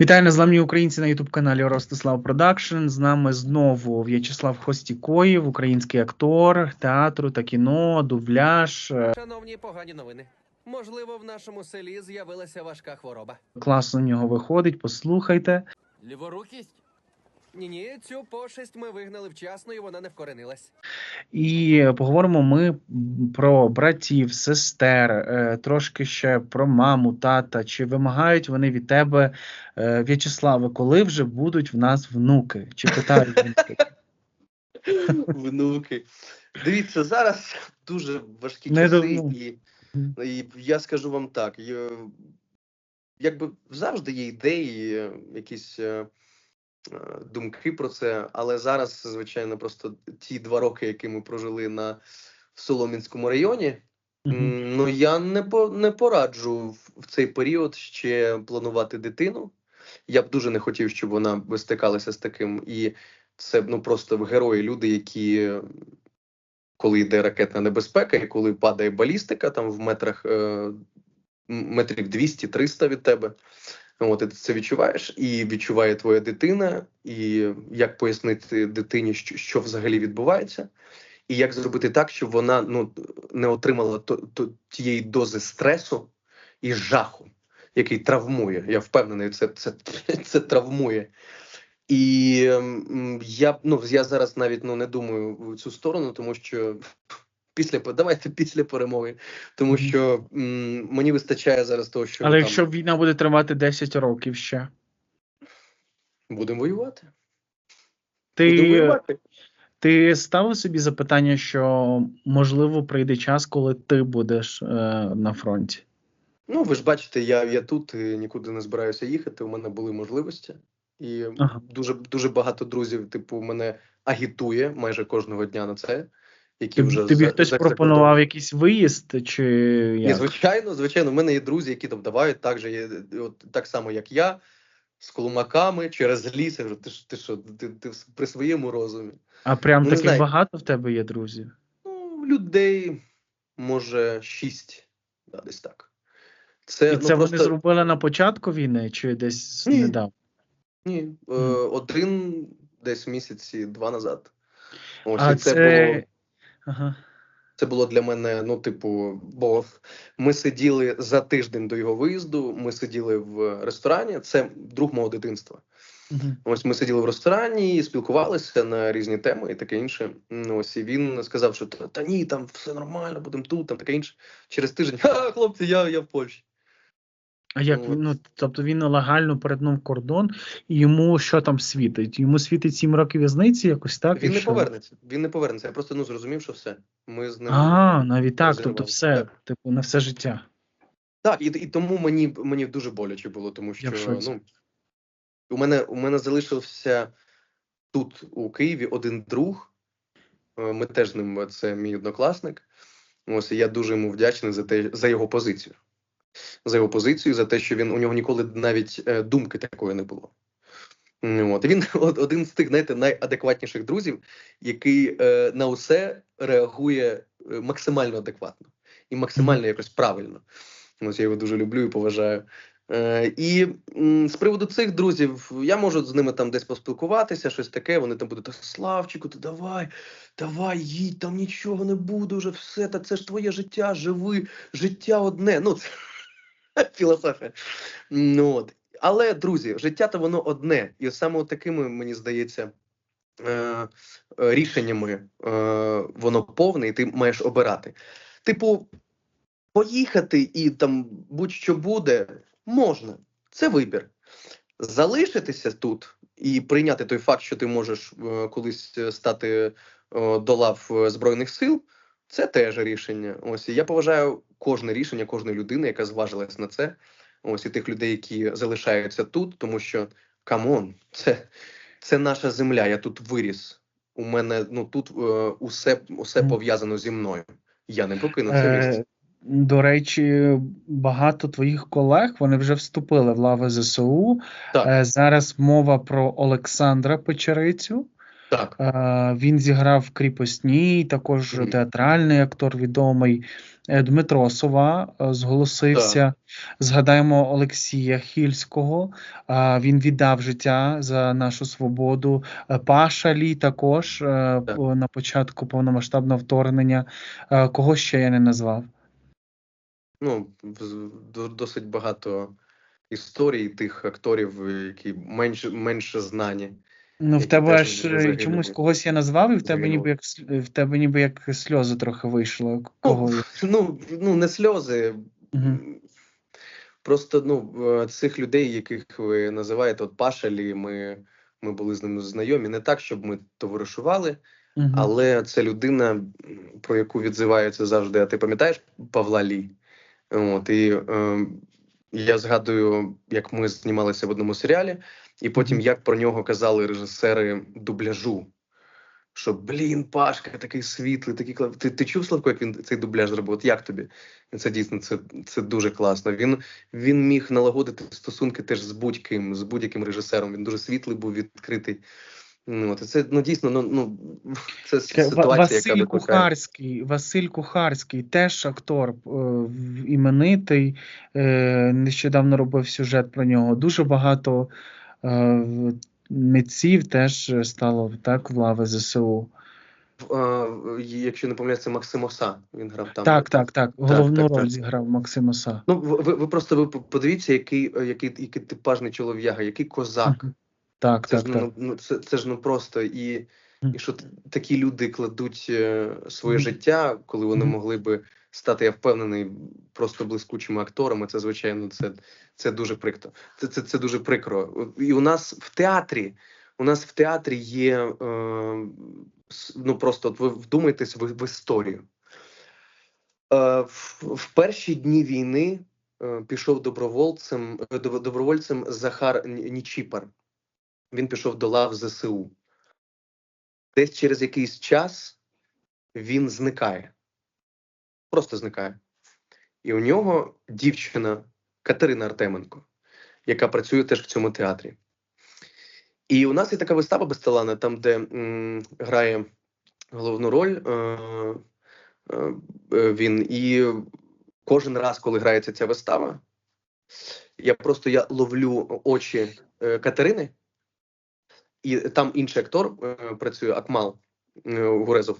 Вітаю незламні українці на ютуб каналі Ростислав Продакшн. З нами знову В'ячеслав Хостікоїв, український актор театру та кіно, дубляж. Шановні погані новини. Можливо, в нашому селі з'явилася важка хвороба. Класно в нього виходить. Послухайте. Ліворукість? Ні, ні, цю пошесть ми вигнали вчасно, і вона не вкоренилась. І поговоримо ми про братів, сестер, е, трошки ще про маму, тата. Чи вимагають вони від тебе, е, В'ячеславе, коли вже будуть в нас внуки? Чи питають внуки? Внуки. Дивіться, зараз дуже важкі часи, і, і я скажу вам так: якби завжди є ідеї, якісь е, думки про це, але зараз, звичайно, просто ті два роки, які ми прожили на в Солом'янському районі. Ну, я не по не пораджу в, цей період ще планувати дитину. Я б дуже не хотів, щоб вона стикалася з таким. І це ну просто герої, люди, які коли йде ракетна небезпека, і коли падає балістика там в метрах е, метрів 200-300 від тебе. От і ти це відчуваєш, і відчуває твоя дитина, і як пояснити дитині, що, що взагалі відбувається, і як зробити так, щоб вона ну не отримала то, то, тієї дози стресу і жаху, який травмує. Я впевнений, це, це, це травмує. І я ну я зараз навіть ну не думаю в цю сторону, тому що після давайте після перемоги, тому що м, мені вистачає зараз того, що Але там якщо війна буде тривати 10 років ще, будемо воювати. Будемо ти, воювати. ти ставив собі запитання, що можливо прийде час, коли ти будеш е, на фронті? Ну ви ж бачите, я, я тут і нікуди не збираюся їхати. У мене були можливості, і Ага. дуже дуже багато друзів, типу, мене агітує майже кожного дня на це. Які Тобі, вже тобі за- хтось за пропонував якийсь виїзд, чи Ні, як? звичайно, звичайно, в мене є друзі, які там давають так же, є, от, так само, як я, з колумаками через ліс. Я кажу, ти ти що, ти, ти при своєму розумі. А прям Ну, таких багато в тебе є друзів? Ну, людей може шість, да, десь так. Це, І ну, це просто... вони зробили на початку війни, чи десь Ні. недавно? Ні, е, один десь місяці два назад. Ось, А це, це- було. Ага. Це було для мене, ну, типу, бо ми сиділи за тиждень до його виїзду. Ми сиділи в ресторані. Це друг мого дитинства. Мгм. Ось ми сиділи в ресторані, спілкувалися на різні теми і таке інше. Ну, Ось і він сказав, що та, та ні, там все нормально, будемо тут, там таке інше. Через тиждень, ха, хлопці, я, я в Польщі. А як він, ну, тобто він нелегально перетнув кордон, і йому що там світить? Йому світить 7 років в'язниці, якось так? Він і не що? повернеться. Він не повернеться. Я просто ну зрозумів, що все. Ми з ним. А, навіть так, тобто все, Так. типу, на все життя. Так, і, і тому мені, мені дуже боляче було, тому що ну, у мене у мене залишився тут, у Києві, один друг. Е, Ми теж з ним, це мій однокласник. Ось і я дуже йому вдячний за те, за його позицію. За його позицію, за те, що він у нього ніколи навіть е, думки такої не було. От. Він один з тих, знаєте, найадекватніших друзів, який е, на усе реагує е, максимально адекватно і максимально якось правильно. Ось я його дуже люблю і поважаю. Е, і м, з приводу цих друзів, я можу з ними там десь поспілкуватися, щось таке. Вони там будуть «Та, Славчику, ти давай, давай, їдь, там нічого не буде, вже все, та це ж твоє життя, живи, життя одне. Ну, це філософія. Ну, от. Але, друзі, життя то воно одне. І саме такими, мені здається, е, е, рішеннями е, воно повне, і ти маєш обирати. Типу, поїхати і там будь-що буде, можна. Це вибір. Залишитися тут і прийняти той факт, що ти можеш е, колись стати е, до лав Збройних сил, це теж рішення. Ось і я поважаю кожне рішення, кожної людини, яка зважилась на це. Ось і тих людей, які залишаються тут, тому що камон, це, це наша земля. Я тут виріс. У мене ну тут е, усе, усе пов'язано зі мною. Я не покину це місце. Е, до речі, багато твоїх колег вони вже вступили в лави ЗСУ. Так. Е, зараз мова про Олександра Печерицю. Так. Е, Він зіграв кріпосній, також Мгм. театральний актор відомий. Е, Дмитро Сова е, зголосився. Згадаємо Олексія Хільського. Він віддав життя за нашу свободу. Паша Лі також Так. на початку повномасштабного вторгнення. Кого ще я не назвав? Ну, досить багато історій тих акторів, які менше, менше знані. Ну, в тебе ж е, чомусь когось я назвав, і в тебе ніби як в тебе ніби як сльози трохи вийшло. Кого? я? Ну, ну не сльози. Мгм. Просто ну, е, цих людей, яких ви називаєте, от Пашалі, ми, ми були з ними знайомі. Не так, щоб ми товаришували, Мгм. але це людина, про яку відзиваються завжди. А ти пам'ятаєш Павла Лі? От, і е, я згадую, як ми знімалися в одному серіалі, і потім як про нього казали режисери дубляжу. Що блін, Пашка, такий світлий, такий клав. Ти, ти чув Славко, як він цей дубляж зробив? От як тобі? Це дійсно це, це дуже класно. Він, він міг налагодити стосунки теж з будь-ким, з будь-яким режисером. Він дуже світлий був, відкритий. Ну, от, це ну дійсно, ну, ну це ситуація, Василь яка викликає. Кухарський, Василь Кухарський, теж актор е, іменитий. Е, Нещодавно робив сюжет про нього. Дуже багато е, митців теж стало так в лави ЗСУ. Якщо не помиляюсь, це Максим Оса. Він грав там. Так, так, так. Головну так, роль так. зіграв Максим Оса. Ну, ви, ви- просто ви подивіться, який, який, який типажний чолов'яга, який козак. Мгм. Так, Це так, ж так. ну, ну це, це ж ну просто і, і що такі люди кладуть е, своє життя, коли вони могли би стати, я впевнений, просто блискучими акторами. Це звичайно, це, це дуже прикро. Це, це, це дуже прикро. І у нас в театрі. У нас в театрі є е, ну просто от ви вдумайтесь в, в історію. Е, в, в перші дні війни е, пішов добровольцем, е, добровольцем Захар Нічіпар. Він пішов до лав ЗСУ. Десь через якийсь час він зникає. Просто зникає. І у нього дівчина Катерина Артеменко, яка працює теж в цьому театрі. І у нас є така вистава безталана, там, де м, грає головну роль е, е, е, він. І кожен раз, коли грається ця вистава, я просто я ловлю очі е, Катерини, і там інший актор е, працює Акмал е, Гурезов.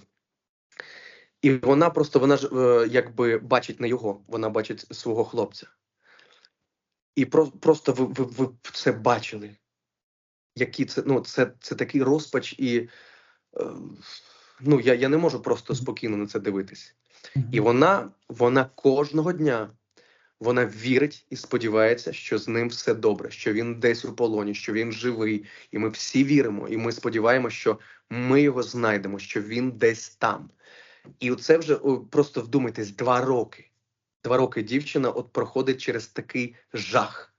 І вона просто вона ж е, якби бачить не його, вона бачить свого хлопця. І про, просто ви, ви, ви це бачили. Які це, ну, це, це такий розпач, і ну, я, я не можу просто спокійно на це дивитись. І вона, вона кожного дня вона вірить і сподівається, що з ним все добре, що він десь у полоні, що він живий. І ми всі віримо, і ми сподіваємося, що ми його знайдемо, що він десь там. І оце вже просто вдумайтесь, два роки. Два роки дівчина от проходить через такий жах.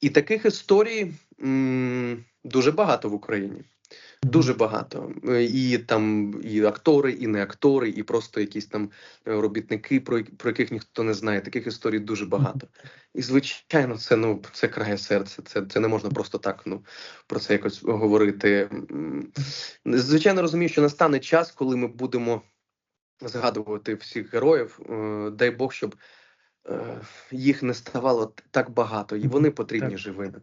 І таких історій м, дуже багато в Україні. Дуже багато. І там і актори, і не актори, і просто якісь там е, робітники, про, про яких ніхто не знає. Таких історій дуже багато. І звичайно, це ну це крає серце. Це, це не можна просто так ну про це якось говорити. Звичайно, розумію, що настане час, коли ми будемо згадувати всіх героїв. Е, Дай Бог, щоб е, їх не ставало так багато, і вони потрібні живими.